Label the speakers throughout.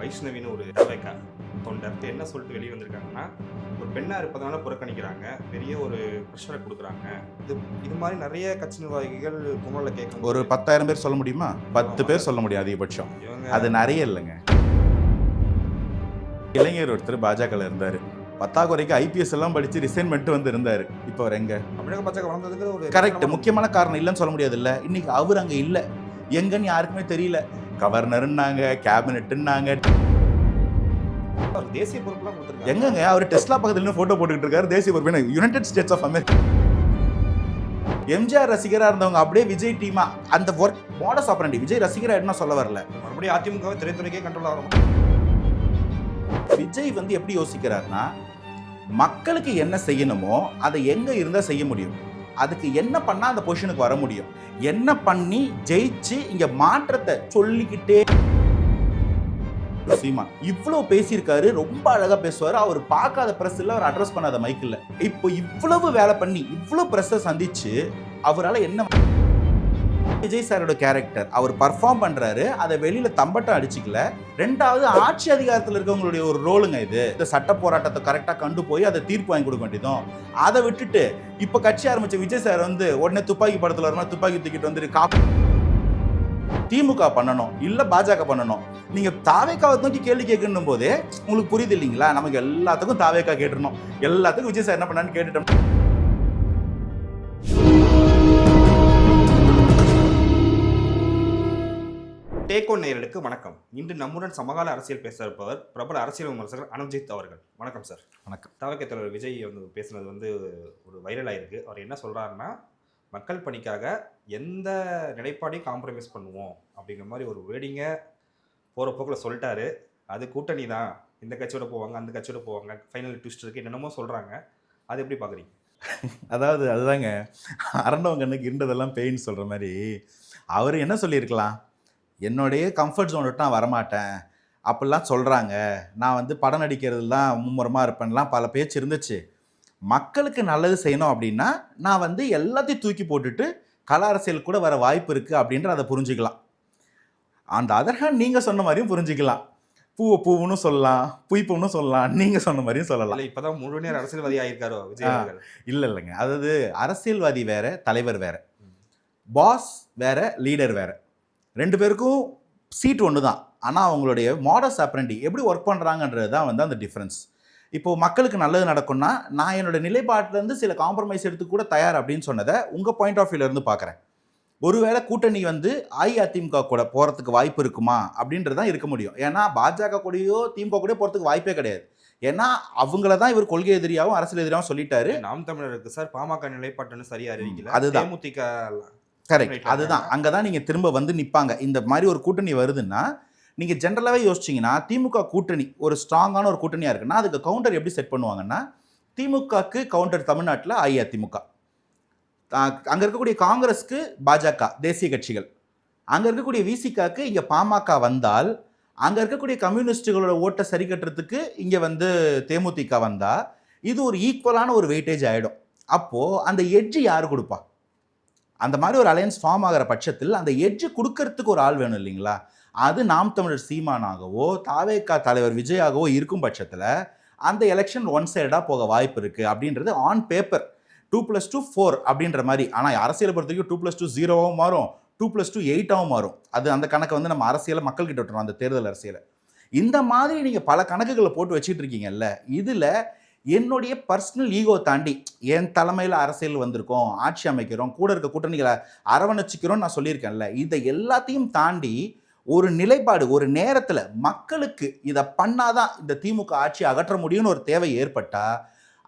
Speaker 1: வைஷ்ணவின்னு ஒரு டவைக்கா தொண்டர் என்ன சொல்லிட்டு வெளியே வந்திருக்காங்கன்னா ஒரு பெண்ணாக இருப்பதனால புறக்கணிக்கிறாங்க. பெரிய ஒரு ப்ரெஷரை கொடுக்குறாங்க. இது இது மாதிரி நிறைய கட்சி நிர்வாகிகள் குமரில் கேட்கும்
Speaker 2: ஒரு பத்தாயிரம் பேர் சொல்ல முடியுமா? பத்து பேர் சொல்ல முடியும் அதிகபட்சம். அது நிறைய இல்லைங்க. இளைஞர் ஒருத்தர் பாஜகவில் இருந்தார். பத்தாக்குறைக்கு ஐபிஎஸ் எல்லாம் படிச்சு ரிசைன் பண்ணிட்டு வந்து இருந்தாரு. இப்போ அவர் எங்க?
Speaker 1: தமிழக பாஜக வளர்ந்ததுக்கு ஒரு
Speaker 2: கரெக்ட் முக்கியமான காரணம் இல்லைன்னு சொல்ல முடியாது இல்ல இன்னைக்கு அவர் அங்க இல்ல. எங்கன்னு யாருக்குமே தெரியல. கவர்னர்னாங்க கேபினெட்னாங்க
Speaker 1: அவர் தேசிய பொறுப்புலாம் கொடுத்துருக்காங்க.
Speaker 2: எங்கங்க? அவர் டெஸ்லா பக்கத்துல போட்டோ போட்டுக்கிட்டு இருக்காரு தேசிய பொறுப்பு United States of America MGR ரசிகரா இருந்தவங்க அப்படியே விஜய் டீமா அந்த ஒர்க் மாடஸ் ஆப்பரண்டி விஜய் ரசிகரா என்ன சொல்ல வரல?
Speaker 1: மறுபடியும் அதிமுகவை திரைத்துறைக்கே கண்ட்ரோல் ஆகணும்.
Speaker 2: விஜய் வந்து எப்படி யோசிக்கிறாருன்னா மக்களுக்கு என்ன செய்யணுமோ அதை எங்க இருந்தா செய்ய முடியும்? அதுக்கு என்ன பண்ணால் அந்த பொசிஷனுக்கு வர முடியும்? என்ன பண்ணி ஜெயிச்சு இங்கே மாற்றத்தை சொல்லிக்கிட்டே சீமா இவ்வளவு பேசியிருக்காரு ரொம்ப அழகா பேசுவார். அவர் பார்க்காத பிரஸ் அவர் அட்ரஸ் பண்ணாத மைக்கில் இப்போ இவ்வளவு வேலை பண்ணி இவ்வளவு பிரஸ்ஸை சந்திச்சு அவரால் என்ன விஜய் சாரோட கேரக்டர் அவர் பர்ஃபார்ம் பண்றாரு அதை வெளியில தம்பட்டம் அடிச்சுக்கல. ரெண்டாவது ஆட்சி அதிகாரத்தில் இருக்கவங்களுடைய ஒரு ரோலுங்க இது. இந்த சட்ட போராட்டத்தை கரெக்டாக கண்டு போய் அதை தீர்ப்பு வாங்கி கொடுக்க வேண்டியதும். அதை விட்டுட்டு இப்போ கட்சி ஆரம்பிச்ச விஜய் சார் வந்து உடனே துப்பாக்கி படத்தில் வருமா துப்பாக்கி தூக்கிட்டு வந்து காப்பு திமுக பண்ணணும் இல்லை பாஜக பண்ணணும். நீங்க தாவேக்காவை நோக்கி கேள்வி கேட்கணும் போதே உங்களுக்கு புரியுது இல்லைங்களா? நமக்கு எல்லாத்துக்கும் தாவேக்கா கேட்டுருணும் எல்லாத்துக்கும் விஜய் சார் என்ன பண்ணான்னு கேட்டுட்டோம்.
Speaker 1: டேக் ஒன் நேயர்களுக்கு வணக்கம். இன்று நம்முடன் சமகால அரசியல் பேச இருப்பவர் பிரபல அரசியல் விமர்சகர் அனுஜித் அவர்கள். வணக்கம் சார்
Speaker 2: வணக்கம்.
Speaker 1: தவக்க தலைவர் விஜய் வந்து பேசுனது வந்து ஒரு வைரல் ஆயிருக்கு. அவர் என்ன சொல்றாருன்னா மக்கள் பணிக்காக எந்த நிலைப்பாடையும் காம்ப்ரமைஸ் பண்ணுவோம். அப்படிங்கிற மாதிரி ஒரு வேடிங்க போகிற போக்கில் சொல்லிட்டாரு. அது கூட்டணி தான். இந்த கட்சியோட போவாங்க அந்த கட்சியோட போவாங்க. ஃபைனல் ட்விஸ்ட் இருக்கு. என்னென்னமோ சொல்றாங்க. அது எப்படி பார்க்குறீங்க
Speaker 2: அதாவது அதுதாங்க. அரண்டவங்கன்னுக்கு இருந்ததெல்லாம் பெயின் சொல்கிற மாதிரி அவர் என்ன சொல்லியிருக்கலாம்? என்னுடைய கம்ஃபர்ட் ஜோன் விட்டு நான் வரமாட்டேன். அப்படிலாம் சொல்கிறாங்க நான் வந்து படம் நடிக்கிறதுல தான் மும்முரமாக இருப்பேன்லாம் பல பேச்சு இருந்துச்சு. மக்களுக்கு நல்லது செய்யணும் அப்படின்னா நான் வந்து எல்லாத்தையும் தூக்கி போட்டுட்டு கல அரசியல் கூட வர வாய்ப்பு இருக்குது அப்படின்ற அதை புரிஞ்சுக்கலாம். அந்த அதர் ஹேண்ட் நீங்கள் சொன்ன மாதிரியும் புரிஞ்சுக்கலாம். பூவை பூவுன்னு சொல்லலாம் புய்ப்புன்னு சொல்லலாம் நீங்கள் சொன்ன மாதிரியும் சொல்லலாம்.
Speaker 1: இல்லை இப்போதான் முழு நேர அரசியல்வாதி ஆயிருக்காரோ விஜய்
Speaker 2: இல்லை இல்லைங்க. அதாவது அரசியல்வாதி வேற தலைவர் வேற. பாஸ் வேற லீடர் வேற. ரெண்டு பேருக்கும் சீட் ஒன்று தான் ஆனால் அவங்களுடைய மாடஸ் அப்ரண்டி எப்படி ஒர்க் பண்ணுறாங்கன்றது தான் வந்து அந்த டிஃப்ரென்ஸ் இப்போது மக்களுக்கு நல்லது நடக்கும்னா நான் என்னோட நிலைப்பாட்டிலேருந்து சில காம்ப்ரமைஸ் எடுத்து கூட தயார் அப்படின்னு சொன்னதை உங்கள் பாயிண்ட் ஆஃப் இருந்து பார்க்குறேன். ஒருவேளை கூட்டணி வந்து அஇஅதிமுக கூட போகிறதுக்கு வாய்ப்பு இருக்குமா? அப்படின்றது தான் இருக்க முடியும். ஏன்னா பாஜக கூடயோ திமுக கூடயோ போகிறதுக்கு வாய்ப்பே கிடையாது. ஏன்னா அவங்கள தான் இவர் கொள்கை எதிரியாகவும் அரசியல் எதிரியாகவும் சொல்லிட்டாரு.
Speaker 1: நாம் தமிழருக்கு சார் பாமக நிலைப்பாட்டுன்னு சரியா அறிவிக்கல.
Speaker 2: அதுதான். கரெக்ட் அதுதான். அங்கே தான் நீங்கள் திரும்ப வந்து நிற்பாங்க இந்த மாதிரி ஒரு கூட்டணி வருதுன்னா நீங்கள் ஜென்ரலாகவே யோசிச்சிங்கன்னா திமுக கூட்டணி ஒரு ஸ்ட்ராங்கான ஒரு கூட்டணியாக இருக்குன்னா அதுக்கு கவுண்டர் எப்படி செட் பண்ணுவாங்கன்னா திமுகக்கு கவுண்டர் தமிழ்நாட்டில் அஇஅதிமுக. அங்கே இருக்கக்கூடிய காங்கிரஸ்க்கு பாஜக தேசிய கட்சிகள். அங்கே இருக்கக்கூடிய விசிகாக்கு இங்கே பாமக வந்தால் அங்கே இருக்கக்கூடிய கம்யூனிஸ்டுகளோட ஓட்டை சரி கட்டுறதுக்கு இங்கே வந்து தேமுதிக வந்தால் இது ஒரு ஈக்குவலான ஒரு வெயிட்டேஜ் ஆகிடும் அப்போது அந்த எட்ஜ் யார் கொடுப்பா? அந்த மாதிரி ஒரு அலையன்ஸ் ஃபார்ம் ஆகிற பட்சத்தில் அந்த எட்ஜ் கொடுக்கறதுக்கு ஒரு ஆள் வேணும் இல்லைங்களா? அது நாம் தமிழர் சீமானாகவோ தாவேக்கா தலைவர் விஜயாகவோ இருக்கும் பட்சத்தில் அந்த எலெக்ஷன் ஒன் சைடாக போக வாய்ப்பு இருக்குது அப்படின்றது on paper two plus two four அப்படின்ற மாதிரி. ஆனால் அரசியலை பொறுத்த வரைக்கும் டூ ப்ளஸ் டூ ஜீரோவாகவும் மாறும். டூ ப்ளஸ் டூ எயிட்டாகவும் மாறும். அது அந்த கணக்கை வந்து நம்ம அரசியலை மக்கள்கிட்ட விட்டுறோம் அந்த தேர்தல் அரசியலை. இந்த மாதிரி நீங்கள் பல கணக்குகளை போட்டு வச்சுட்டு இருக்கீங்கல்ல இதில் என்னுடைய பர்சனல் ஈகோ தாண்டி என் தலைமையில் அரசியல் வந்திருக்கோம் ஆட்சி அமைக்கிறோம் கூட இருக்க கூட்டணிகளை அரவணைச்சிக்கிறோம் நான் சொல்லியிருக்கேன்ல. இதை எல்லாத்தையும் தாண்டி ஒரு நிலைப்பாடு ஒரு நேரத்தில் மக்களுக்கு இதை பண்ணாதான் இந்த திமுக ஆட்சி அகற்ற முடியும்னு ஒரு தேவை ஏற்பட்டால்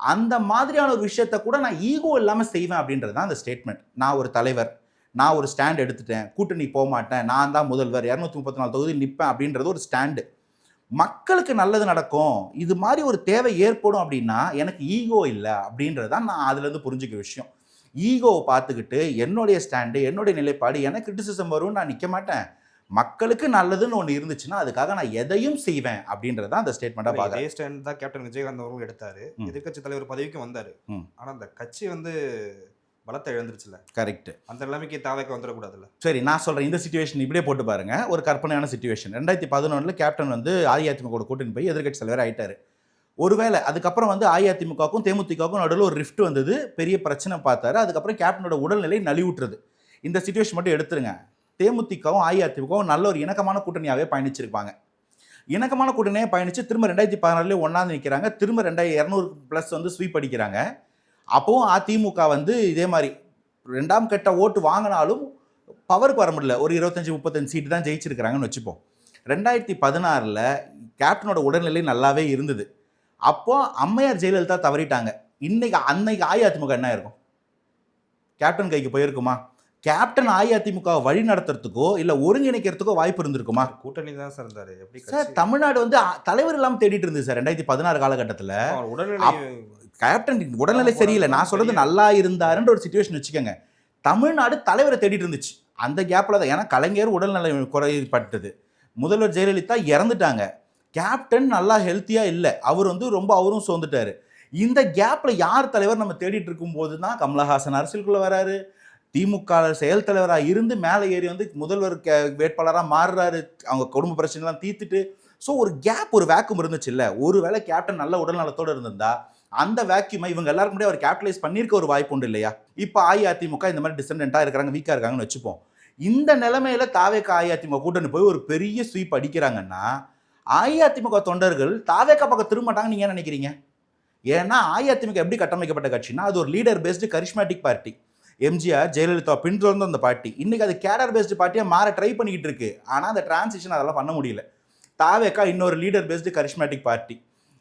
Speaker 2: அந்த மாதிரியான ஒரு விஷயத்த கூட நான் ஈகோ இல்லாமல் செய்வேன் அப்படின்றது தான் அந்த ஸ்டேட்மெண்ட் நான் ஒரு தலைவர் நான் ஒரு ஸ்டாண்ட் எடுத்துட்டேன் கூட்டணி போக மாட்டேன் நான் தான் முதல்வர் இரநூத்தி முப்பத்தி நாலு தொகுதி நிற்பேன் அப்படின்றது ஒரு ஸ்டாண்டு மக்களுக்கு நல்லது நடக்கும் இது மாதிரி ஒரு தேவை ஏற்படும் அப்படின்னா எனக்கு ஈகோ இல்லை அப்படின்றது தான் நான் அதுலேருந்து புரிஞ்சுக்கிற விஷயம். ஈகோவை பார்த்துக்கிட்டு என்னுடைய ஸ்டாண்டு என்னுடைய நிலைப்பாடு எனக்கு கிரிட்டிசிசம் வரும்னு நான் நிற்க மாட்டேன். மக்களுக்கு நல்லதுன்னு ஒன்று இருந்துச்சுன்னா அதுக்காக நான் எதையும் செய்வேன் அப்படின்றத அந்த ஸ்டேட்மெண்ட்டாக பார்க்குறேன்.
Speaker 1: ஸ்டாண்ட் தான் கேப்டன் விஜயகாந்த் அவர்களும் எடுத்தாரு.
Speaker 2: ம்.
Speaker 1: எதிர்க்கட்சி தலைவர் பதவிக்கு வந்தாரு.
Speaker 2: ம்.
Speaker 1: ஆனா அந்த கட்சி வந்து பலத்தை இழந்துருச்சுல
Speaker 2: கரெக்ட்
Speaker 1: அந்த நிலைமைக்கு தாவேக்க வந்துடக்கூடாதுல்ல.
Speaker 2: சரி நான் சொல்கிறேன் இந்த சுச்சுவேஷன் இப்படியே போட்டு பாருங்க. ஒரு கற்பனையான சுச்சுவேஷன் ரெண்டாயிரத்தி பதினொன்றில் கேப்டன் வந்து அஇஅதிமுக கூட்டணி போய் எதிர்க்கட்சி தலைவர் ஆயிட்டாரு. ஒருவேளை அதுக்கப்புறம் வந்து அஇஅதிமுகவுக்கும் தேமுதிகவுக்கும் நடுவில் ஒரு ரிஃப்ட் வந்தது பெரிய பிரச்சனை பார்த்தாரு. அதுக்கப்புறம் கேப்டனோட உடல்நிலை நலிவுற்றுறது இந்த சுச்சுவேஷன் மட்டும் எடுத்துருங்க. தேமுதிகவும் அஇஅதிமுகவும் நல்ல ஒரு இணக்கமான கூட்டணியாகவே பயணிச்சிருப்பாங்க. இணக்கமான கூட்டணியாக பயணித்து திரும்ப ரெண்டாயிரத்தி பதினாறுலேயே ஒன்றாந்து நிற்கிறாங்க திரும்ப ரெண்டாயிரம் இரநூறு ப்ளஸ் வந்து ஸ்வீப் அடிக்கிறாங்க. அப்போவும் அதிமுக வந்து இதே மாதிரி ரெண்டாம் கட்ட ஓட்டு வாங்கினாலும் பவருக்கு வர முடியல. ஒரு இருபத்தஞ்சி முப்பத்தஞ்சு சீட்டு தான் ஜெயிச்சிருக்கிறாங்கன்னு வச்சுப்போம். ரெண்டாயிரத்தி பதினாறில் கேப்டனோட உடல்நிலை நல்லாவே இருந்தது. அப்போ அம்மையார் ஜெயலலிதா தவறிட்டாங்க. இன்னைக்கு அன்னைக்கு அஇஅதிமுக என்ன இருக்கும் கேப்டன் கைக்கு போயிருக்குமா? கேப்டன் அஇஅதிமுக வழி நடத்துறதுக்கோ இல்லை ஒருங்கிணைக்கிறதுக்கோ வாய்ப்பு இருந்திருக்குமா?
Speaker 1: கூட்டணி தான் சார் இருந்தாரு. எப்படி
Speaker 2: சார் தமிழ்நாடு வந்து தலைவர் இல்லாமல் தேடிட்டு இருந்தது சார் ரெண்டாயிரத்தி பதினாறு காலகட்டத்தில்.
Speaker 1: உடல்நிலை
Speaker 2: கேப்டன் உடல்நிலை சரியில்லை. நான் சொல்றது நல்லா இருந்தாருன்ற ஒரு சுச்சுவேஷன் வச்சுக்கோங்க. தமிழ்நாடு தலைவரை தேடிட்டு இருந்துச்சு. அந்த கேப்பில் தான். ஏன்னா கலைஞர் உடல்நலை குறைபட்டது. முதல்வர் ஜெயலலிதா இறந்துட்டாங்க. கேப்டன் நல்லா ஹெல்த்தியாக இல்லை. அவர் வந்து ரொம்ப அவரும் சோர்ந்துட்டாரு. இந்த கேப்பில் யார் தலைவர் நம்ம தேடிட்டு இருக்கும்போது தான் கமலஹாசன் அரசியலுக்குள்ளே வராரு. திமுக செயல் தலைவராக இருந்து மேலே ஏறி வந்து முதல்வர் வேட்பாளராக மாறுறாரு. அவங்க குடும்ப பிரச்சனைலாம் தீர்த்துட்டு. ஸோ ஒரு கேப் ஒரு வேக்கம் இருந்துச்சு இல்லை ஒருவேளை கேப்டன் நல்ல உடல்நலத்தோடு இருந்திருந்தா அந்த வேக்யூமை இவங்க எல்லாருக்கும் முன்னாடி அவர் கேபிட்டலைஸ் பண்ணியிருக்க ஒரு வாய்ப்பு உண்டு இல்லையா? இப்போ அஇஅதிமுக இந்த மாதிரி டிசெண்டண்டாக இருக்கிறாங்க வீக்காக இருக்காங்கன்னு வச்சுப்போம். இந்த நிலைமையில தாவேக்கா அஇஅதிமுக கூட்டணி போய் ஒரு பெரிய ஸ்வீப் அடிக்கிறாங்கன்னா அஇஅதிமுக தொண்டர்கள் தாவேக்கா பக்கம் திரும்ப மாட்டாங்க நீங்க என்ன நினைக்கிறீங்க? ஏன்னா அஇஅதிமுக எப்படி கட்டமைக்கப்பட்ட கட்சினா அது ஒரு leader based charismatic party MGR Jayalalithaa பின்தொடர்ந்து அந்த பார்ட்டி இன்னைக்கு அது கேடர் பேஸ்டு பார்ட்டியாக மாற ட்ரை பண்ணிக்கிட்டு இருக்கு. ஆனால் அந்த டிரான்சிஷன் அதெல்லாம் பண்ண முடியல. தாவேக்கா இன்னொரு leader based charismatic party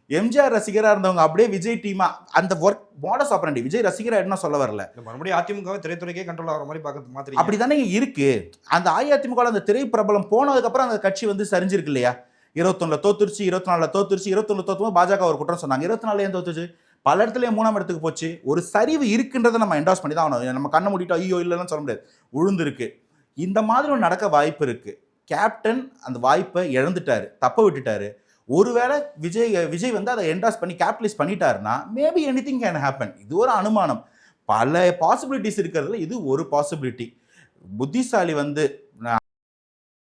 Speaker 2: MGR ரசிகராக இருந்தவங்க அப்படியே விஜய் டீமா அந்த ஒர்க் மாடஸ் ஆப்பரண்டி விஜய் ரசிகரா என்ன சொல்ல வரல?
Speaker 1: மறுபடியும் அதிமுகவை திரைத்துறைக்கே கண்ட்ரோல் ஆகிற மாதிரி பார்க்க மாத்திரீங்க.
Speaker 2: அப்படி தானே இருக்கு. அந்த அஇஅதிமுக அந்த திரை பிரபலம் போனதுக்கப்புறம் அந்த கட்சி வந்து சரிஞ்சிருக்கு இல்லையா? இருபத்தொன்னுல தோத்துருச்சு இருபத்தி நாலுல தோத்துருச்சு இருபத்தொன்னு தோத்தும் பாஜக ஒரு குற்றம் சொன்னாங்க. இருபத்தி நாலு ஏன் தோத்துச்சு? பல இடத்துல மூணாம் இடத்துக்கு போச்சு. ஒரு சரிவு இருக்குன்றதை நம்ம என்டாஸ் பண்ணி தான் ஆகணும். நம்ம கண்ணை மூடிட்டு ஐயோ இல்லைன்னு சொல்ல முடியாது. உழுந்துருக்கு. இந்த மாதிரி ஒன்று நடக்க வாய்ப்பு இருக்கு. கேப்டன் அந்த வாய்ப்பை இழந்துட்டாரு. தப்ப விட்டுட்டாரு. ஒருவேளை விஜய் விஜய் வந்து அதை என்டாஸ் பண்ணி கேபிட்டலைஸ் பண்ணிட்டாருன்னா maybe any thing can happen இது ஒரு அனுமானம். பல பாசிபிலிட்டிஸ் இருக்கிறதுல இது ஒரு பாசிபிலிட்டி புத்திசாலி வந்து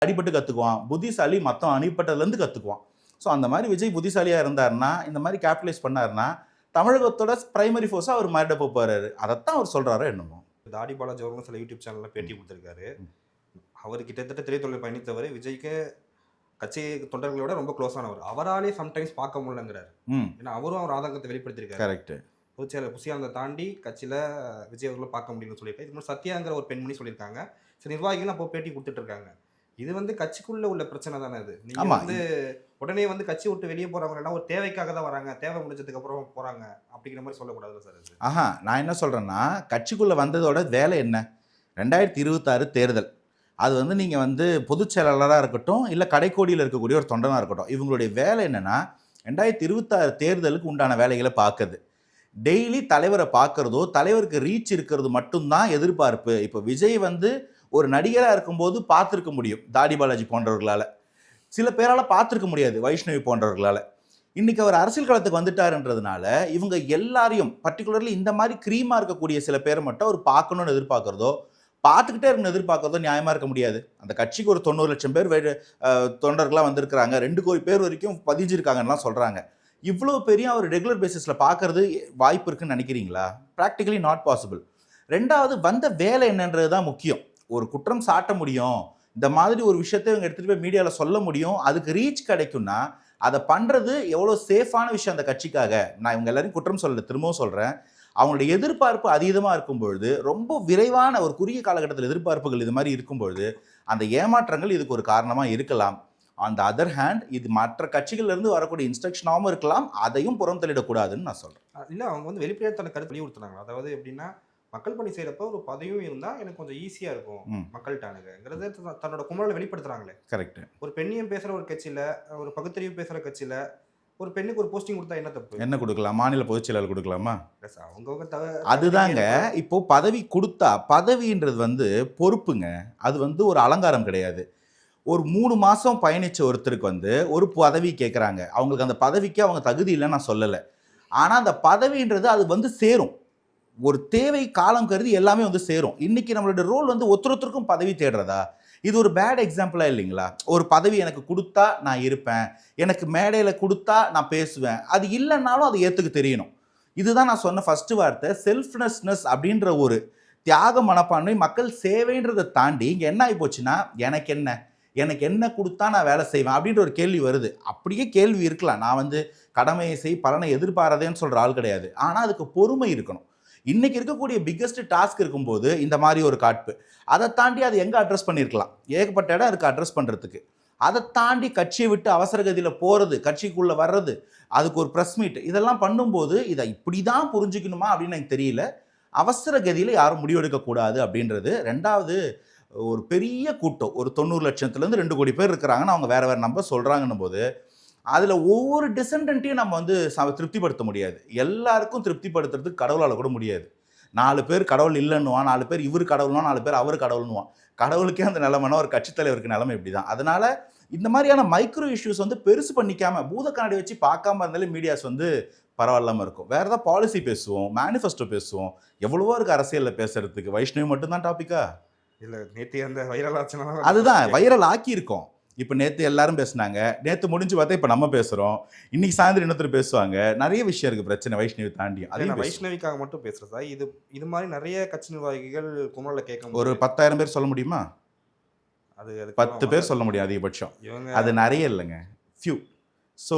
Speaker 2: அடிபட்டு கற்றுக்குவான் புத்திசாலி மற்ற அடிப்பட்டதுலேருந்து கற்றுக்குவான் ஸோ அந்த மாதிரி விஜய் புத்திசாலியாக இருந்தாருன்னா இந்த மாதிரி கேபிட்டலைஸ் பண்ணாருன்னா தமிழகத்தோட பிரைமரி ஃபோர்ஸாக அவர் மாறிட போறாரு. அதைத்தான் அவர் சொல்கிறாரோ என்னமோ.
Speaker 1: தாடி பாலாஜி அவர்களும் சில யூடியூப் சேனல்ல பேட்டி கொடுத்திருக்காரு. அவர் கிட்டத்தட்ட திரைத்துறை பயணித்தவர். விஜய்க்கு கட்சி தொண்டர்களோட ரொம்ப க்ளோஸ் ஆனவர். அவராலே சம்டைம்ஸ் பார்க்க முடியலங்கிறாரு. ஏன்னா அவரும் அவர் ஆதங்கத்தை வெளிப்படுத்தியிருக்காரு.
Speaker 2: கரெக்ட்
Speaker 1: பொதுச்செயலர் புசியானதை தாண்டி கட்சியில விஜய் அவர்களை பார்க்க முடியும்னு சொல்லியிருக்காரு. இது மாதிரி சத்யாங்கிற ஒரு பெண்மணி சொல்லியிருக்காங்க. சில நிர்வாகிகள் அப்போ பேட்டி கொடுத்துட்டு இருக்காங்க இது வந்து கட்சிக்குள்ள உள்ள பிரச்சனை தானே அது? நீங்க. வந்து உடனே வந்து கட்சி விட்டு வெளியே போறவங்க எல்லாம் ஒரு தேவைக்காக தான் வராங்க. தேவை முடிஞ்சதுக்கு அப்புறம் போறாங்க. அப்படிங்கிற மாதிரி சொல்லக்கூடாதுல்ல சார்
Speaker 2: ஆஹா நான் என்ன சொல்கிறேன்னா கட்சிக்குள்ளே வந்ததோட வேலை என்ன? ரெண்டாயிரத்தி இருபத்தாறு தேர்தல். அது வந்து நீங்கள் வந்து பொதுச் செயலாளராக இருக்கட்டும் இல்லை கடைக்கோடியில் இருக்கக்கூடிய ஒரு தொண்டனாக இருக்கட்டும் இவங்களுடைய வேலை என்னென்னா ரெண்டாயிரத்தி இருபத்தாறு தேர்தலுக்கு உண்டான வேலைகளை பார்க்குறது. டெய்லி தலைவரை பார்க்குறதோ தலைவருக்கு ரீச் இருக்கிறது மட்டும்தான் எதிர்பார்ப்பு. இப்போ விஜய் வந்து ஒரு நடிகராக இருக்கும்போது பார்த்துருக்க முடியும் தாடி பாலாஜி போன்றவர்களால். சில பேரால் பார்த்துருக்க முடியாது வைஷ்ணவி போன்றவர்களால். இன்றைக்கி அவர் அரசியல் களத்துக்கு வந்துட்டாருன்றதுனால இவங்க எல்லாரையும் பர்டிகுலர்லி இந்த மாதிரி க்ரீமாக இருக்கக்கூடிய சில பேரை மட்டும் அவர் பார்க்கணுன்னு எதிர்பார்க்குறதோ பார்த்துக்கிட்டே இருக்கணும் எதிர்பார்க்கறதோ நியாயமாக இருக்க முடியாது. அந்த கட்சிக்கு ஒரு தொண்ணூறு லட்சம் பேர் வே- தொண்டர்களாக வந்திருக்கிறாங்க. ரெண்டு கோடி பேர் வரைக்கும் பதிஞ்சிருக்காங்கலாம் சொல்கிறாங்க இவ்வளோ பெரிய அவர் ரெகுலர் பேசிஸில் பார்க்கறது வாய்ப்பு இருக்குன்னு நினைக்கிறீங்களா? ப்ராக்டிகலி நாட் பாசிபிள் ரெண்டாவது வந்த வேலை என்னன்றது தான் முக்கியம். ஒரு குற்றம் சாட்ட முடியும். இந்த மாதிரி ஒரு விஷயத்தை இவங்க எடுத்துகிட்டு போய் மீடியாவில் சொல்ல முடியும். அதுக்கு ரீச் கிடைக்கும்னா அதை பண்ணுறது எவ்வளோ சேஃபான விஷயம் அந்த கட்சிக்காக. நான் இவங்க எல்லாரையும் குற்றம் சொல்லலை திரும்பவும் சொல்கிறேன் அவங்களுடைய எதிர்பார்ப்பு அதீதமாக இருக்கும் பொழுது ரொம்ப விரைவான ஒரு குறுகிய காலகட்டத்தில் எதிர்பார்ப்புகள் இது மாதிரி இருக்கும் பொழுது அந்த ஏமாற்றங்கள் இதுக்கு ஒரு காரணமாக இருக்கலாம். ஆன் த அதர் ஹேண்ட் இது மற்ற கட்சிகள்ல இருந்து வரக்கூடிய இன்ஸ்ட்ரக்ஷனாகவும் இருக்கலாம். அதையும் புறம் தள்ளிடக்கூடாதுன்னு நான் சொல்கிறேன்
Speaker 1: இல்ல அவங்க வந்து வெளிப்படையா தன கருத்து வலியுறுத்துனாங்க. அதாவது எப்படின்னா மக்கள் பணி செய்யறப்ப ஒரு பதவியும் இருந்தா எனக்கு கொஞ்சம் ஈஸியா இருக்கும்
Speaker 2: ம்.
Speaker 1: மக்கள்கிட்ட அணுகுங்கிறது த- தன்னோட குமரலை வெளிப்படுத்துறாங்களே.
Speaker 2: கரெக்ட்
Speaker 1: ஒரு பெண்ணியம் பேசுற ஒரு கட்சியில ஒரு பகுத்தறிவு பேசுற கட்சியில ஒரு பெண்ணுக்கு ஒரு போஸ்டிங் கொடுத்தா என்ன தப்பு?
Speaker 2: என்ன கொடுக்கலாம்? மாநில பொதுச் செயலாளர் கொடுக்கலாமா?
Speaker 1: அவங்கவங்க
Speaker 2: அதுதாங்க. இப்போ பதவி கொடுத்தா பதவின்றது வந்து பொறுப்புங்க. அது வந்து ஒரு அலங்காரம் கிடையாது. ஒரு மூணு மாதம் பயணிச்ச ஒருத்தருக்கு வந்து ஒரு பதவி கேட்குறாங்க அவங்களுக்கு அந்த பதவிக்கு அவங்க தகுதி இல்லைன்னு நான் சொல்லலை. ஆனால் அந்த பதவின்றது அது வந்து சேரும். ஒரு தேவை காலம் கருதி எல்லாமே வந்து சேரும். இன்னைக்கு நம்மளோட ரோல் வந்து ஒருத்தருக்கும் பதவி தேடுறதா? இது ஒரு பேட் எக்ஸாம்பிளா இல்லைங்களா? ஒரு பதவி எனக்கு கொடுத்தா நான் இருப்பேன். எனக்கு மேடையில் கொடுத்தா நான் பேசுவேன். அது இல்லைன்னாலும் அதை ஏற்றுக்க தெரியணும். இதுதான் நான் சொன்ன ஃபஸ்ட்டு வார்த்தை செல்ஃப்னஸ்னஸ் அப்படின்ற ஒரு தியாக மனப்பான்மை மக்கள் சேவைன்றதை தாண்டி இங்கே என்ன ஆகி போச்சுன்னா எனக்கு என்ன? எனக்கு என்ன கொடுத்தா நான் வேலை செய்வேன் அப்படின்ற ஒரு கேள்வி வருது. அப்படியே கேள்வி இருக்கலாம். நான் வந்து கடமையை செய் பலனை எதிர்பாராதேன்னு சொல்கிற ஆள் கிடையாது. ஆனால் அதுக்கு பொறுமை இருக்கணும். இன்னைக்கு இருக்கக்கூடிய பிக்கஸ்ட் டாஸ்க் இருக்கும்போது இந்த மாதிரி ஒரு காட்பு. அதை தாண்டி அது எங்கே அட்ரஸ் பண்ணியிருக்கலாம் ஏகப்பட்ட இடம் இருக்குது அட்ரஸ் பண்ணுறதுக்கு அதை தாண்டி கட்சியை விட்டு அவசரகதியில் போகிறது கட்சிக்குள்ளே வர்றது அதுக்கு ஒரு ப்ரெஸ் மீட் இதெல்லாம் பண்ணும்போது இதை இப்படி தான் புரிஞ்சுக்கணுமா அப்படின்னு எனக்கு தெரியல. அவசர கதியில் யாரும் முடிவெடுக்கக்கூடாது அப்படின்றது. ரெண்டாவது ஒரு பெரிய கூட்டம் ஒரு தொண்ணூறு லட்சத்துலேருந்து ரெண்டு கோடி பேர் இருக்கிறாங்கன்னு அவங்க வேறு வேறு நம்பர் சொல்கிறாங்கன்னும் போது அதில் ஒவ்வொரு டிசெண்டன்ட்டையும் நம்ம வந்து திருப்திப்படுத்த முடியாது. எல்லாருக்கும் திருப்திப்படுத்துறதுக்கு கடவுளால் கூட முடியாது. நாலு பேர் கடவுள் இல்லைன்னுவான் நாலு பேர் இவர் கடவுள்னுவான் நாலு பேர் அவர் கடவுள்னுவான். கடவுளுக்கே அந்த நிலைமைனா ஒரு கட்சித் தலைவருக்கு நிலைமை இப்படி தான் அதனால இந்த மாதிரியான மைக்ரோ இஷ்யூஸ் வந்து பெருசு பண்ணிக்காம பூத கண்ணாடி வச்சு பார்க்காம இருந்தாலே மீடியாஸ் வந்து பரவாயில்லாம இருக்கும். வேற ஏதாவது பாலிசி பேசுவோம் மேனிஃபெஸ்டோ பேசுவோம். எவ்வளவோ இருக்கு அரசியலில் பேசுறதுக்கு. வைஷ்ணவி மட்டும்தான் டாபிக்கா
Speaker 1: இல்ல நேத்தி அந்த வைரல் ஆச்சுன்னா
Speaker 2: அதுதான் வைரல் ஆக்கி இருக்கோம் இப்போ நேற்று எல்லாரும் பேசுனாங்க. நேற்று முடிஞ்சு பார்த்தா இப்போ நம்ம பேசுகிறோம் இன்னைக்கு சாயந்தரம் இன்னொருத்தர் பேசுவாங்க. நிறைய விஷயம் இருக்கு பிரச்சனை வைஷ்ணவி தாண்டி.
Speaker 1: அதே. வைஷ்ணவிக்காக மட்டும் பேசுறது சார். இது இது மாதிரி நிறைய கட்சி நிர்வாகிகள் குமரல கேட்க
Speaker 2: ஒரு பத்தாயிரம் பேர் சொல்ல முடியுமா?
Speaker 1: அது
Speaker 2: பத்து பேர் சொல்ல முடியும் அதிகபட்சம். அது நிறைய இல்லைங்க. ஃபியூ ஸோ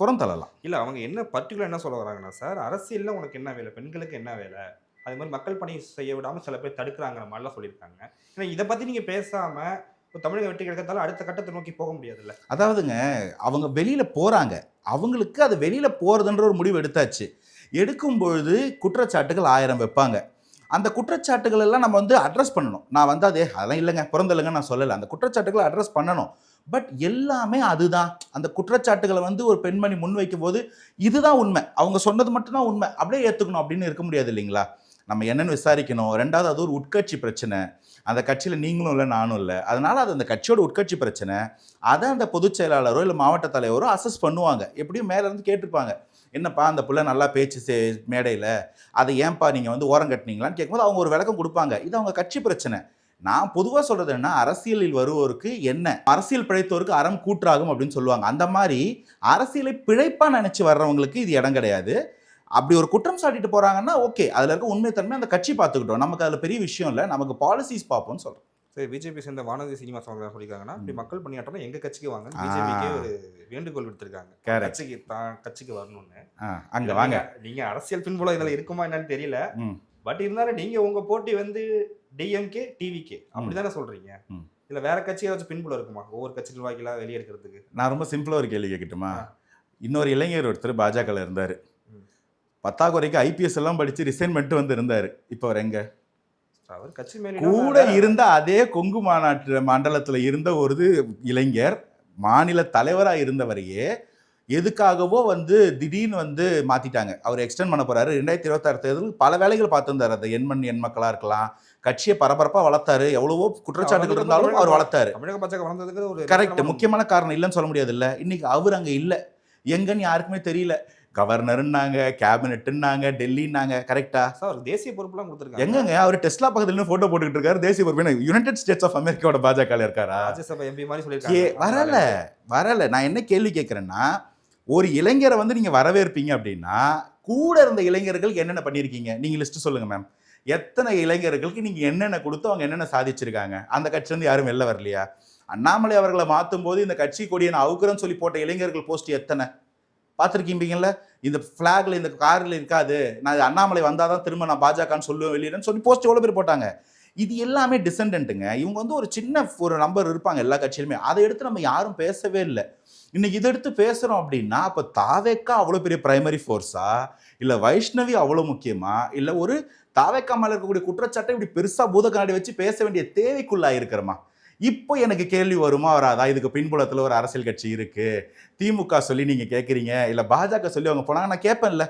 Speaker 2: புறம் தள்ளலாம்.
Speaker 1: இல்ல அவங்க என்ன பர்டிகுலர் என்ன சொல்ல வராங்கன்னா சார் அரசியல்ல உனக்கு என்ன வேலை? பெண்களுக்கு என்ன வேலை? அது மாதிரி மக்கள் பணி செய்ய விடாம சில பேர் தடுக்கிறாங்கிற மாதிரிலாம் சொல்லியிருக்காங்க. ஏன்னா இதை பத்தி நீங்க பேசாம இப்போ தமிழக வெற்றி கிடைக்கிறதால அடுத்த கட்டத்தை நோக்கி போக முடியாதுல்ல.
Speaker 2: அதாவதுங்க அவங்க வெளியில் போகிறாங்க அவங்களுக்கு அது வெளியில் போகிறதுன்ற ஒரு முடிவு எடுத்தாச்சு. எடுக்கும் பொழுது குற்றச்சாட்டுகள் ஆயிரம் வைப்பாங்க. அந்த குற்றச்சாட்டுகள் எல்லாம் நம்ம வந்து அட்ரஸ் பண்ணணும். நான் வந்து அதே அதெல்லாம் இல்லைங்க. பிறந்தலைங்க நான் சொல்லலை. அந்த குற்றச்சாட்டுகளை அட்ரஸ் பண்ணணும். பட் எல்லாமே அதுதான். அந்த குற்றச்சாட்டுகளை வந்து ஒரு பெண்மணி முன்வைக்கும் போது இதுதான் உண்மை. அவங்க சொன்னது மட்டும்தான் உண்மை. அப்படியே ஏற்றுக்கணும் அப்படின்னு இருக்க முடியாது இல்லைங்களா? நம்ம என்னன்னு விசாரிக்கணும். ரெண்டாவது அது ஒரு உட்கட்சி பிரச்சனை. அந்த கட்சியில் நீங்களும் இல்லை நானும் இல்லை. அதனால் அது அந்த கட்சியோட உட்கட்சி பிரச்சனை. அதை அந்த பொதுச் செயலாளரோ இல்லை மாவட்ட தலைவரோ அசஸ் பண்ணுவாங்க. எப்படியும் மேலேருந்து கேட்டிருப்பாங்க. என்னப்பா அந்த பிள்ளை நல்லா பேச்சு சே மேடையில்? அதை ஏன்பா நீங்கள் வந்து ஓரம் கட்டினீங்களான்னு? கேட்கும்போது அவங்க ஒரு விளக்கம் கொடுப்பாங்க. இது அவங்க கட்சி பிரச்சனை. நான் பொதுவாக சொல்கிறது என்ன அரசியலில் வருவோருக்கு என்ன? அரசியல் பிழைத்தோருக்கு அறம் கூற்றாகும் அப்படின்னு சொல்லுவாங்க. அந்த மாதிரி அரசியலை பிழைப்பாக நினச்சி வர்றவங்களுக்கு இது இடம் கிடையாது. அப்படி ஒரு குற்றம் சாட்டிட்டு போகிறாங்கன்னா ஓகே. அதில் இருக்க உண்மைத்தன்மை அந்த கட்சி பார்த்துக்கிட்டோம். நமக்கு அதில் பெரிய விஷயம் இல்லை. நமக்கு பாலிசிஸ் பார்ப்போம்னு சொல்கிறோம்
Speaker 1: சரி பிஜேபி சேர்ந்த வானதி சீனிவாசன் அவங்க சொல்லியிருக்காங்கன்னா இப்படி
Speaker 2: ம்.
Speaker 1: மக்கள் பணியாற்றம் எங்க கட்சிக்கு வாங்க. பிஜேபிக்கே ஒரு வேண்டுகோள் விடுத்திருக்காங்க. கட்சிக்கு தான் கட்சிக்கு வரணும்னு.
Speaker 2: அங்கே வாங்க.
Speaker 1: நீங்க- அரசியல் பின்புலம் இதுல இருக்குமா என்னன்னு தெரியல. பட் இருந்தாலும் நீங்க உங்க போட்டி வந்து டிஎம்கே டிவிகே அப்படிதானே சொல்றீங்க. இல்ல வேற கட்சி ஏதாச்சும் பின்புலம் இருக்குமா? ஒவ்வொரு கட்சி நிர்வாகிகளா வெளியே எடுக்கிறதுக்கு
Speaker 2: நான் ரொம்ப சிம்பிளாக ஒரு கேள்வி கேட்கட்டுமா. இன்னொரு இளைஞர் ஒருத்தர் பாஜகவில் இருந்தார். பத்தாக்குறைக்கு ஐபிஎஸ் எல்லாம் படித்து ரிசைன் பண்ணிட்டு வந்து இருந்தார். இப்போ அவர் எங்க?
Speaker 1: அவர் கட்சி மேல
Speaker 2: கூட இருந்த அதே கொங்கு மாநாட்டு மண்டலத்தில் இருந்த ஒரு இளைஞர் மாநில தலைவராக இருந்தவரையே எதுக்காகவோ வந்து திடீர்னு வந்து மாத்திட்டாங்க. அவர் எக்ஸ்டெண்ட் பண்ண போறாரு. ரெண்டாயிரத்தி இருபத்தாறு தேர்தல் பல வேலைகள் பார்த்திருந்தாரு. அந்த எண்மண் எண் மக்களா இருக்கலாம். கட்சியை பரபரப்பா வளர்த்தாரு. எவ்வளவோ குற்றச்சாட்டுகள் இருந்தாலும் அவர் வளர்த்தாரு.
Speaker 1: தமிழக பாஜக வளர்ந்ததுக்கு ஒரு
Speaker 2: கரெக்ட் முக்கியமான காரணம் இல்லைன்னு சொல்ல முடியாது இல்ல. இன்னைக்கு அவர் அங்க இல்ல. எங்கன்னு யாருக்குமே தெரியல. கவர்னர்னாங்க கேபினெட்டுன்னாங்க டெல்லின்னாங்க கரெக்டா?
Speaker 1: சார் தேசிய பொறுப்புலாம் கொடுத்துருக்காங்க.
Speaker 2: எங்கங்க? அவர் டெஸ்லா பக்கத்துல போட்டோ போட்டுக்கிட்டு இருக்காரு. தேசிய பொறுப்பு யுனைடெட் ஸ்டேட்ஸ் ஆஃப் அமெரிக்காவோட பாஜக இருக்காரா?
Speaker 1: ராஜ்யசபா எம்பி மாதிரி சொல்லியிருக்காங்க.
Speaker 2: வரல. வரல. நான் என்ன கேள்வி கேட்குறேன்னா ஒரு இளைஞரை வந்து நீங்க வரவேற்பீங்க அப்படின்னா கூட இருந்த இளைஞர்களுக்கு என்னென்ன பண்ணியிருக்கீங்க? நீங்க லிஸ்ட் சொல்லுங்க மேம் எத்தனை இளைஞர்களுக்கு நீங்க என்னென்ன கொடுத்து அவங்க என்னென்ன சாதிச்சிருக்காங்க? அந்த கட்சியிலேருந்து யாரும் வெளில வரலையா? அண்ணாமலை அவர்களை மாற்றும் போது இந்த கட்சி கொடியை நான் அவுக்குறேன்னு சொல்லி போட்ட இளைஞர்கள் போஸ்ட் எத்தனை? பார்த்துருக்கீங்கல்ல? இந்த ஃப்ளாகில் இந்த காரில் இருக்காது. நான் அண்ணாமலை வந்தால் தான் திரும்ப நான் பாஜகன்னு சொல்லுவேன் வெளியிடன்னு சொல்லி போஸ்ட் எவ்வளோ பேர் போட்டாங்க. இது எல்லாமே டிசெண்டன்ட்டுங்க இவங்க வந்து ஒரு சின்ன ஒரு நம்பர் இருப்பாங்க எல்லா கட்சியிலுமே. அதை எடுத்து நம்ம யாரும் பேசவே இல்லை. இன்னைக்கு இதை எடுத்து பேசுகிறோம் அப்படின்னா அப்போ தாவேக்கா அவ்வளோ பெரிய பிரைமரி ஃபோர்ஸா இல்லை வைஷ்ணவி அவ்வளோ முக்கியமா? இல்லை ஒரு தாவேக்கா மேலே இருக்கக்கூடிய குற்றச்சாட்டை இப்படி பெருசாக பூத கண்ணாடி வச்சு பேச வேண்டிய தேவைக்குள்ளாக இருக்கிறோமா இப்போ எனக்கு கேள்வி வருமா வராதா? இதுக்கு பின்புலத்தில் ஒரு அரசியல் கட்சி இருக்குது திமுக சொல்லி நீங்கள் கேட்குறீங்க இல்லை பாஜக சொல்லி அவங்க போனாங்க. நான் கேட்பேன்ல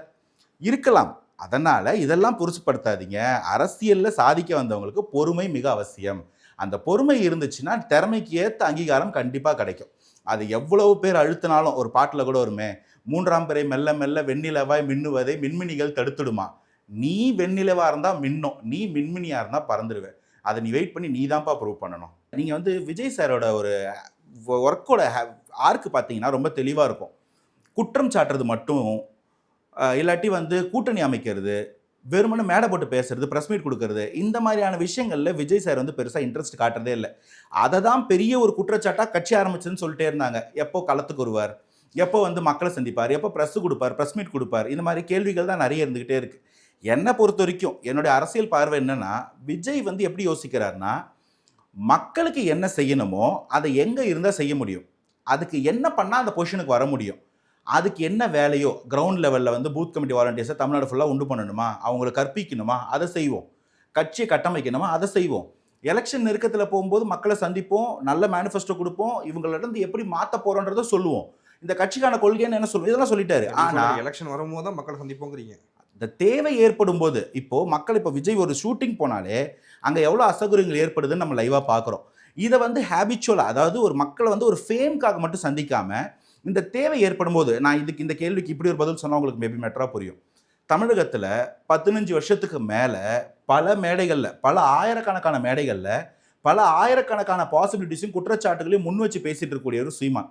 Speaker 2: இருக்கலாம். அதனால் இதெல்லாம் புரிசுப்படுத்தாதீங்க அரசியலில் சாதிக்க வந்தவங்களுக்கு பொறுமை மிக அவசியம். அந்த பொறுமை இருந்துச்சுன்னா திறமைக்கு ஏற்ற அங்கீகாரம் கண்டிப்பாக கிடைக்கும். அது எவ்வளவு பேர் அழுத்தினாலும் ஒரு பாட்டில் கூட வருமே மூன்றாம் பிறை மெல்ல மெல்ல வெண்ணிலவாய் மின்னுவதை மின்மினிகள் தடுத்துடுமா? நீ வெண்ணிலவாக இருந்தால் மின்னும். நீ மின்மினியாக இருந்தால் பறந்துடுவேன் அதை நீ வெயிட் பண்ணி நீ தான்ப்பா ப்ரூவ் பண்ணணும். நீங்கள் வந்து விஜய் சாரோட ஒரு ஒர்க்கோட ஆர்க்கு பார்த்தீங்கன்னா ரொம்ப தெளிவாக இருக்கும். குற்றம் சாட்டுறது மட்டும் இல்லாட்டி வந்து கூட்டணி அமைக்கிறது வெறுமனே மேடை போட்டு பேசுறது ப்ரெஸ் மீட் கொடுக்கறது இந்த மாதிரியான விஷயங்களில் விஜய் சார் வந்து பெருசாக இன்ட்ரெஸ்ட் காட்டுறதே இல்லை. அதை தான் பெரிய ஒரு குற்றச்சாட்டாக கட்சி ஆரம்பிச்சுன்னு சொல்லிட்டே இருந்தாங்க. எப்போ களத்துக்கு வருவார்? எப்போ வந்து மக்களை சந்திப்பார்? எப்போ ப்ரெஸ் கொடுப்பார்? ப்ரெஸ் மீட் கொடுப்பார்? இந்த மாதிரி கேள்விகள் தான் நிறைய இருந்துக்கிட்டே இருக்குது என்னை பொறுத்த வரைக்கும் என்னுடைய அரசியல் பார்வை என்னென்னா விஜய் வந்து எப்படி யோசிக்கிறாருன்னா மக்களுக்கு என்ன செய்யணுமோ அதை எங்கே இருந்தால் செய்ய முடியும்? அதுக்கு என்ன பண்ணால் அந்த பொசிஷனுக்கு வர முடியும்? அதுக்கு என்ன வேலையோ கிரவுண்ட் லெவலில் வந்து பூத் கமிட்டி வாலண்டியர்ஸை தமிழ்நாடு ஃபுல்லாக உண்டு பண்ணணுமா? அவங்கள கற்பிக்கணுமா? அதை செய்வோம். கட்சியை கட்டமைக்கணுமா? அதை செய்வோம். எலெக்ஷன் நெருக்கத்தில் போகும்போது மக்களை சந்திப்போம் நல்ல மேனிஃபெஸ்டோ கொடுப்போம் இவங்களிடம் எப்படி மாற்ற போகிறோன்றதை சொல்லுவோம். இந்த கட்சிக்கான கொள்கைன்னு என்ன சொல்லுவோம்? இதெல்லாம் சொல்லிட்டாரு. ஆனால்
Speaker 1: எலெக்ஷன் வரும்போது தான் மக்களை சந்திப்போங்கிறீங்க.
Speaker 2: இந்த தேவை ஏற்படும் போது இப்போது மக்கள் இப்போ விஜய் ஒரு ஷூட்டிங் போனாலே அங்கே எவ்வளோ அசௌகரியங்கள் ஏற்படுதுன்னு நம்ம லைவாக பார்க்குறோம். இதை வந்து ஹேபிச்சுவலாக அதாவது ஒரு மக்களை வந்து ஒரு ஃபேம்காக மட்டும் சந்திக்காமல் இந்த தேவை ஏற்படும் போது நான் இதுக்கு இந்த கேள்விக்கு இப்படி ஒரு பதில் சொன்னால் உங்களுக்கு மேபி மெட்டராக புரியும். தமிழகத்தில் பதினஞ்சு வருஷத்துக்கு மேலே பல மேடைகளில் பல ஆயிரக்கணக்கான மேடைகளில் பல ஆயிரக்கணக்கான பாசிபிலிட்டிஸும் குற்றச்சாட்டுகளையும் முன் வச்சு பேசிகிட்டு இருக்கக்கூடிய ஒரு சீமான்.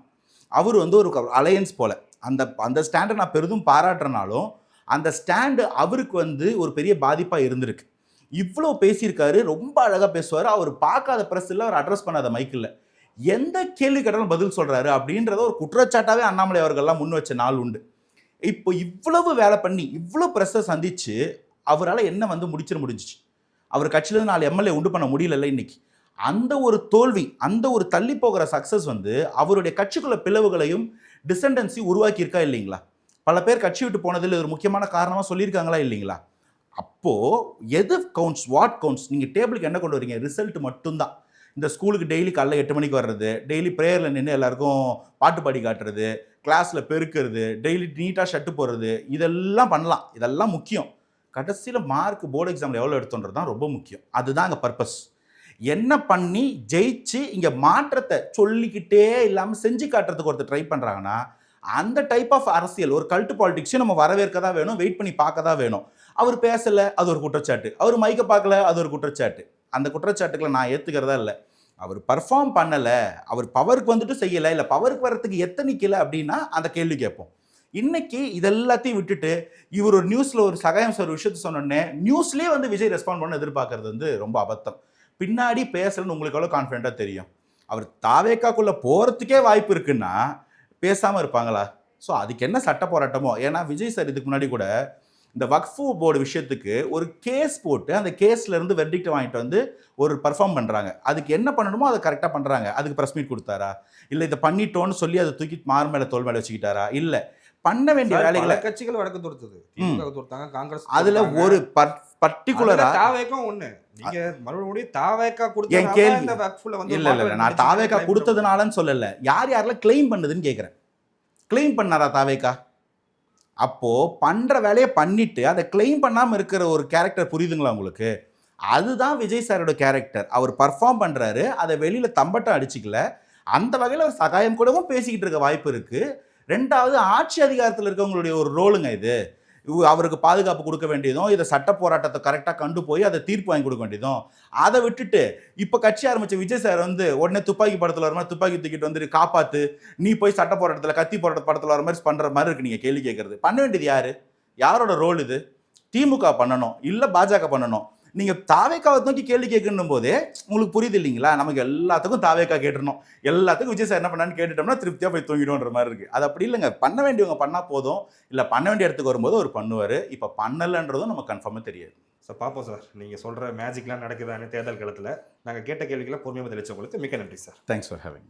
Speaker 2: அவர் வந்து ஒரு அலையன்ஸ் போல. அந்த அந்த ஸ்டாண்டை நான் பெரிதும் பாராட்டுறனாலும் அந்த ஸ்டாண்டு அவருக்கு வந்து ஒரு பெரிய பாதிப்பாக இருந்திருக்கு. இவ்வளோ பேசியிருக்காரு ரொம்ப அழகாக பேசுவார். அவர் பார்க்காத ப்ரெஸ் இல்லை அவர் அட்ரஸ் பண்ணாத மைக்கில் எந்த கேள்வி கேட்டாலும் பதில் சொல்கிறாரு அப்படின்றத ஒரு குற்றச்சாட்டாகவே அண்ணாமலை அவர்கள்லாம் முன் வச்ச நாள் உண்டு. இப்போ இவ்வளவு வேலை பண்ணி இவ்வளோ ப்ரெஸ்ஸை சந்தித்து அவரால் என்ன வந்து முடிச்சிட முடிஞ்சிச்சு? அவர் கட்சியிலேருந்து நாலு எம்எல்ஏ உண்டு பண்ண முடியலல்ல இன்னைக்கு. அந்த ஒரு தோல்வி அந்த ஒரு தள்ளி போகிற சக்ஸஸ் வந்து அவருடைய கட்சிக்குள்ள பிளவுகளையும் டிசெண்டன்சி உருவாக்கியிருக்கா இல்லைங்களா? பல பேர் கட்சி விட்டு போனதில் ஒரு முக்கியமான காரணமாக சொல்லியிருக்காங்களா இல்லைங்களா? அப்போது எது கவுண்ட்ஸ் வாட் கவுண்ட்ஸ் நீங்கள் டேபிளுக்கு என்ன கொண்டு வரீங்க? ரிசல்ட் மட்டும்தான். இந்த ஸ்கூலுக்கு டெய்லி காலைல எட்டு மணிக்கு வர்றது டெய்லி ப்ரேயரில் நின்று எல்லாருக்கும் பாட்டு பாடி காட்டுறது கிளாஸில் பெருக்கிறது டெய்லி நீட்டாக ஷர்ட்டு போடுறது இதெல்லாம் பண்ணலாம். இதெல்லாம் முக்கியம். கடைசியில் மார்க் போர்டு எக்ஸாமில் எவ்வளோ எடுத்தோன்றது தான் ரொம்ப முக்கியம். அதுதான் அங்கே பர்பஸ் என்ன பண்ணி ஜெயிச்சு இங்கே மாற்றத்தை சொல்லிக்கிட்டே இல்லாமல் செஞ்சு காட்டுறதுக்கு ஒருத்தர் ட்ரை பண்ணுறாங்கன்னா அந்த டைப் ஆஃப் அரசியல் ஒரு கல்ட்டு பாலிடிக்ஸையும் நம்ம வரவேற்க தான் வேணும் வெயிட் பண்ணி பார்க்க தான் வேணும். அவர் பேசலை அது ஒரு குற்றச்சாட்டு. அவர் மைக்க பார்க்கல அது ஒரு குற்றச்சாட்டு. அந்த குற்றச்சாட்டுக்களை நான் ஏற்றுக்கிறதா இல்லை. அவர் பர்ஃபார்ம் பண்ணலை அவர் பவருக்கு வந்துட்டு செய்யலை இல்லை பவருக்கு வரத்துக்கு எத்தனைக்கல அப்படின்னா அந்த கேள்வி கேட்போம். இன்னைக்கு இதெல்லாத்தையும் விட்டுட்டு இவர் ஒரு நியூஸில் ஒரு சகாயம் சார் விஷயத்த சொன்னோடனே நியூஸ்லேயே வந்து விஜய் ரெஸ்பாண்ட் பண்ண எதிர்பார்க்கறது வந்து ரொம்ப அபத்தம். பின்னாடி பேசலன்னு உங்களுக்கு எவ்வளோ கான்ஃபிடென்ட்டாக தெரியும்? அவர் தாவேக்காக்குள்ளே போகிறதுக்கே வாய்ப்பு இருக்குன்னா பேசாமல் இருப்பாங்களா? ஸோ அதுக்கு என்ன சட்ட போராட்டமோ? ஏன்னா விஜய் சார் இதுக்கு முன்னாடி கூட இந்த வக்ஃபு போர்டு விஷயத்துக்கு ஒரு கேஸ் போட்டு அந்த கேஸ்ல இருந்து வெர்டிக்ட் வாங்கிட்டு வந்து ஒரு பர்ஃபார்ம் பண்ணுறாங்க அதுக்கு என்ன பண்ணணுமோ அதை கரெக்டாக பண்ணுறாங்க அதுக்கு ப்ரெஸ் மீட் கொடுத்தாரா? இல்லை இதை பண்ணிட்டோன்னு சொல்லி அதை தூக்கி மார் மேலே தோல் மேலே வச்சுக்கிட்டாரா? இல்லை. பண்ண வேண்டிய வேலைகளை
Speaker 1: கட்சிகள் வடக்கு துரத்துது திமுக துரத்தாங்க காங்கிரஸ்
Speaker 2: அதுல. ஒரு பர்டிகுலரா
Speaker 1: தாவேக்கும் ஒண்ணு. நீங்க மறுபடியும் தாவேக்கா கொடுத்த
Speaker 2: என் கேள்வி. இல்ல இல்ல நான் தாவேக்கா கொடுத்ததுனாலன்னு சொல்லல. யார் யாரெல்லாம் கிளைம் பண்ணுதுன்னு கேட்குறேன் கிளைம் பண்ணாரா தாவேக்கா? அப்போ பண்ற வேலையை பண்ணிட்டு அதை கிளைம் பண்ணாம இருக்கிற ஒரு கேரக்டர் புரியுதுங்களா உங்களுக்கு? அதுதான் விஜய் சாரோட கேரக்டர் அவர் பர்ஃபார்ம் பண்றாரு அதை வெளியில தம்பட்டம் அடிச்சுக்கல. அந்த வகையில் ஒரு சகாயம் கூடவும் பேசிக்கிட்டு இருக்க வாய்ப்பு இருக்கு. ரெண்டாவது ஆட்சி அதிகாரத்தில் இருக்கவங்களுடைய ஒரு ரோலுங்க இது. அவருக்கு பாதுகாப்பு கொடுக்க வேண்டியதும் இதை சட்ட போராட்டத்தை கரெக்டாக கண்டு போய் அதை தீர்ப்பு வாங்கி கொடுக்க வேண்டியதும். அதை விட்டுட்டு இப்போ கட்சி ஆரம்பித்த விஜய் சார் வந்து உடனே துப்பாக்கி படத்தில் வர மாதிரி துப்பாக்கி தூக்கிட்டு வந்துட்டு காப்பாற்று நீ போய் சட்ட போராட்டத்தில் கத்தி போராட்ட படத்தில் வர மாதிரி பண்ணுற மாதிரி இருக்கு நீங்கள் கேள்வி கேட்குறது. பண்ண வேண்டியது யார்? யாரோட ரோல் இது? திமுக பண்ணணும் இல்லை பாஜக பண்ணணும். நீங்க தாவேக்காவை நோக்கி கேள்வி கேட்கணும் போதே உங்களுக்கு புரியுது இல்லைங்களா? நமக்கு எல்லாத்துக்கும் தாவேக்கா கேட்டுறணும் எல்லாத்துக்கும் விஜய் சார் என்ன பண்ணான்னு கேட்டுட்டோம்னா திருப்தியா போய் தூங்கிடும்ன்ற மாதிரி இருக்கு. அது அப்படி இல்லைங்க. பண்ண வேண்டியவங்க பண்ணா போதும். இல்ல பண்ண வேண்டிய இடத்துக்கு வரும்போது அவர் பண்ணுவாரு. இப்ப பண்ணலன்றதும் நமக்கு கன்ஃபார்மா தெரியாது.
Speaker 1: சார் பார்ப்போம் சார் நீங்க சொல்ற மேஜிக்லாம் நடக்குதான்னு தேர்தல் காலத்துல நாங்க கேட்ட கேள்விக்கெல்லாம் பொறுமையாக பதிலளிச்சவங்களுக்கு மிக்க நன்றி சார்
Speaker 2: தேங்க்ஸ் ஃபார் ஹேவிங்